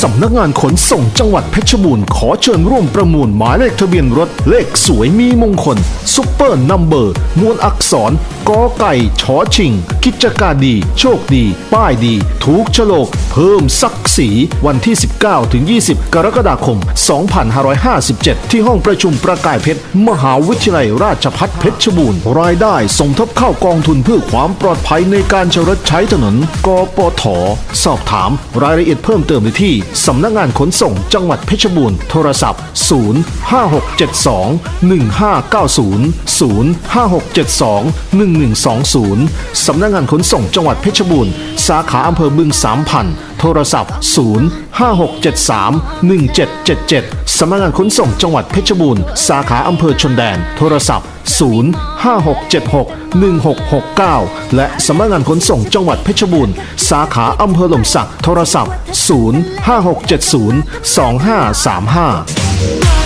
สำนักงานขนส่งจังหวัดเพชรบูรณ์ขอเชิญร่วมประมูลหมายเลขทะเบียนรถเลขสวยมีมงคลซุปเปอร์นัมเบอร์ มวลอักษรกอไก่ชอชิง กิจการดี โชคดี ป้ายดี ถูกโฉลก พิ่มศักดิ์ศรีวันที่ 19 ถึง 20 กรกฎาคม 2557 ที่ห้องประชุมประกายเพชร มหาวิทยาลัยราชพัฒเพชรบูรณ์ รายได้สมทบเข้ากองทุนเพื่อความปลอดภัยในการใช้รถใช้ถนน กปท สอบถามรายละเอียดเพิ่มเติมได้ที่ สำนักงานขนส่งจังหวัดเพชรบูรณ์ โทรศัพท์ 05672 1590 05672 1120 สำนักงานขนส่งจังหวัดเพชรบูรณ์ สาขาอำเภอบึงสามพันโทรศัพท์ 05673 1777 สำนักงานขนส่งจังหวัดเพชรบูรณ์ สาขาอำเภอชนแดน โทรศัพท์ 05676 1669 และสำนักงานขนส่งจังหวัดเพชรบูรณ์ สาขาอำเภอหล่มสัก โทรศัพท์ 05670 2535